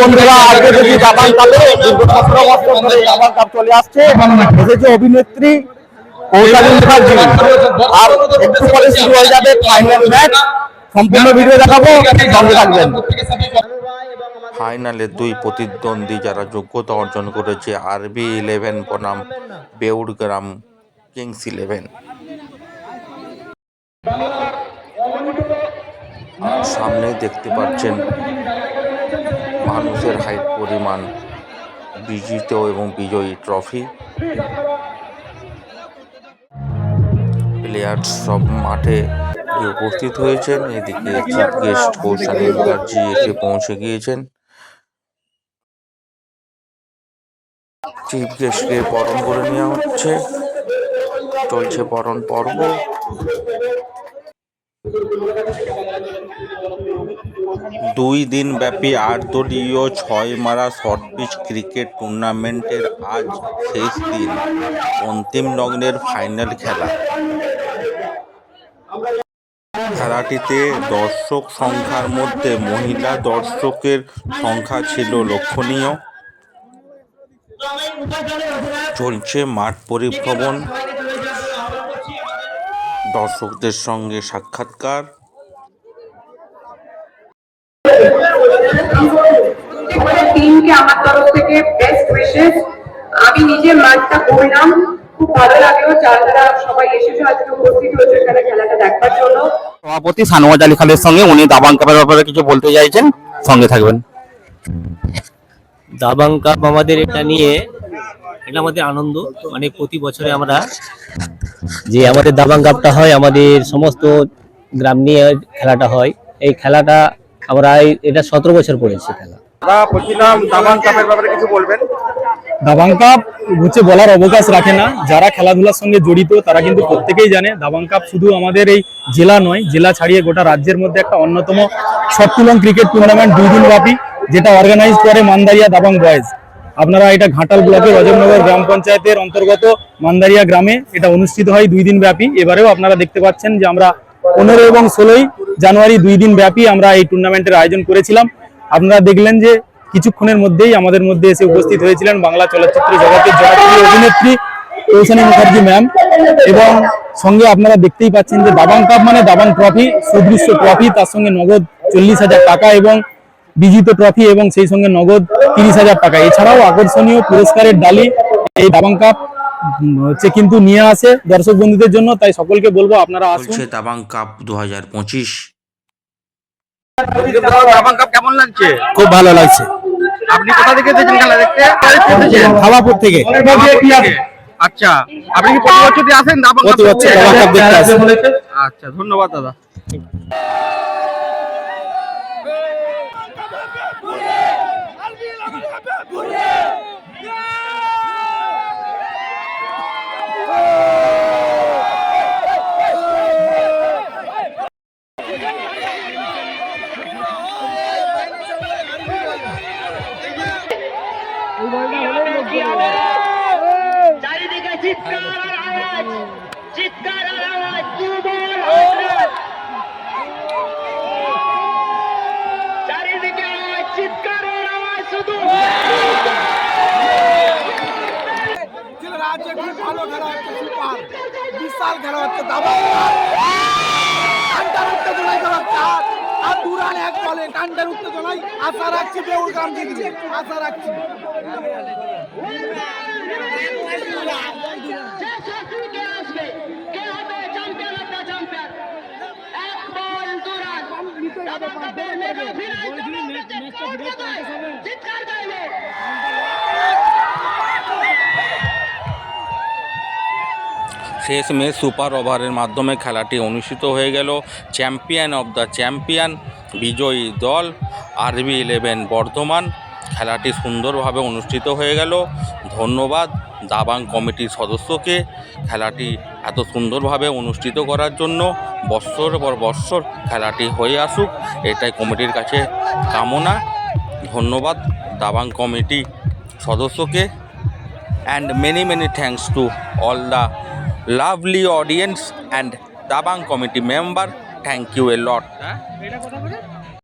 বন্ধুরা চলে আসছে। অভিনেত্রী আর একটু পরে শুরু হয়ে যাবে ফাইনাল ম্যাচ সম্পূর্ণ ভিডিও দেখাবো, সঙ্গে থাকবেন। ফাইনালে দুই প্রতিদ্বন্দ্বী যারা যোগ্যতা অর্জন করেছে, আরবি ইলেভেন বনাম বেউড়গ্রাম কিংস ইলেভেন। সামনে দেখতে পাচ্ছেন মানুষের হাইট পরিমাণ, বিজিত এবং বিজয়ী ট্রফি। প্লেয়ার সব মাঠে উপস্থিত হয়েছেন, এদিকে চিফ গেস্ট কৌশালী মুখার্জি এসে পৌঁছে গিয়েছেন। চিফ গেস্টকে বরণ করে নেওয়া হচ্ছে। চলছে বরণ পর্ব। দুই দিন ব্যাপী আট দলীয় ছয় মারা শর্ট পিচ ক্রিকেট টুর্নামেন্টের আজ শেষ দিন, অন্তিম লগ্নের ফাইনাল খেলা। খেলাটিতে দর্শক সংখ্যার মধ্যে মহিলা দর্শকের সংখ্যা ছিল লক্ষণীয়। চলছে মাঠ পরিভ্রমণ। দর্শকদের সঙ্গে সাক্ষাৎকার। টিমকে আমার তরফ থেকে বেস্ট উইশেস আমি নিজে মাঠটা করলাম। খুব ভালো লাগল। যারা সবাই এসেছ। আজকে উপস্থিত হয়েছে এখানে খেলাটা দেখবার জন্য। সভাপতি সানোয়াজ আলী খানের সঙ্গে উনি দাবাং কাপের ব্যাপারে কিছু বলতে চাইছেন সঙ্গে থাকবেন। দাবাং কাপ আমাদের এটা নিয়ে এটা আমাদের আনন্দ। মানে প্রতি বছরে আমরা যে আমাদের দাবাং কাপটা হয় আমাদের সমস্ত গ্রাম নিয়ে খেলাটা হয়। এই খেলাটা আমরা এটা সতেরো বছর পড়েছি খেলা। দাবাং কাপের ব্যাপারে কিছু বলবেন? দাবাং কাপ হচ্ছে বলার অবকাশ রাখে না। যারা খেলাধুলার সঙ্গে জড়িত তারা কিন্তু প্রত্যেকেই জানে দাবাং কাপ শুধু আমাদের এই জেলা নয় জেলা ছাড়িয়ে গোটা রাজ্যের মধ্যে একটা অন্যতম সত্তুলন ক্রিকেট টুর্নামেন্ট দুই দিন ব্যাপী যেটা অর্গানাইজ করে মান্দারিয়া দাবাং বয়েজ আপনারা এটা ঘাটাল ব্লকের রজবনগর গ্রাম পঞ্চায়েতের অন্তর্গত মান্দারিয়া গ্রামে এটা অনুষ্ঠিত হয় দুই দিন ব্যাপী। এবারেও আপনারা দেখতে পাচ্ছেন যে আমরা পনেরো এবং ষোলোই জানুয়ারি দুই দিন ব্যাপী আমরা এই টুর্নামেন্টের আয়োজন করেছিলাম। আপনারা দেখলেন যে কিছুক্ষণের মধ্যেই আমাদের মধ্যে এসে উপস্থিত হয়েছিলেন বাংলা চলচ্চিত্র জগতের জনপ্রিয় অভিনেত্রী কৌশানী মুখার্জি ম্যাম। এবং সঙ্গে আপনারা দেখতেই পাচ্ছেন যে দাবাং কাপ মানে দাবাং ট্রফি সুদৃশ্য ট্রফি তার সঙ্গে নগদ চল্লিশ হাজার টাকা এবং বিজিত ট্রফি এবং সেই সঙ্গে নগদ তিরিশ হাজার টাকা। এছাড়াও আকর্ষণীয় পুরস্কারের ডালি এই দাবাং কাপ হচ্ছে কিন্তু নিয়ে আসে দর্শক বন্ধুদের জন্য। তাই সকলকে বলব আপনারা আসুন। চলছে দাবাং কাপ দু হাজার পঁচিশ। দাবাং কাপ কেমন লাগছে? খুব ভালো লাগছে। আপনি কোথা থেকে এসেছেন খেলা দেখতে? এসেছেন থেকে। আচ্ছা আপনি কি প্রতি বছরই আসেন দাবাং কাপ? দেখতে? আচ্ছা ধন্যবাদ দাদা। চারিদিকে চিৎকার আওয়াজ চিৎকার আর আওয়াজ দুবার আওয়াজ চারিদিকে আওয়াজ চিৎকার আর আওয়াজ শুধু রাজ্যে খুব ভালো বিশাল খেলা হচ্ছে দাবা টান্ডার উত্তেজনায় খেলা আর দুরান এক বলে টান্ডার উত্তেজনায় আশা রাখছি বেউর গ্রাম জিতবে আশা রাখছি। শেষ ম্যাচ সুপার ওভারের মাধ্যমে খেলাটি অনুষ্ঠিত হয়ে গেল। চ্যাম্পিয়ন অব দ্য চ্যাম্পিয়ন, বিজয়ী দল, আরবি ইলেভেন বর্ধমান। খেলাটি সুন্দরভাবে অনুষ্ঠিত হয়ে গেল। ধন্যবাদ দাবাং কমিটির সদস্যকে। খেলাটি এত সুন্দরভাবে অনুষ্ঠিত করার জন্য বৎসর পর বৎসর খেলাটি হয়ে আসুক, এটাই কমিটির কাছে কামনা। ধন্যবাদ দাবাং কমিটি সদস্যকে। And many many thanks to all the lovely audience and Dabang committee member thank you a lot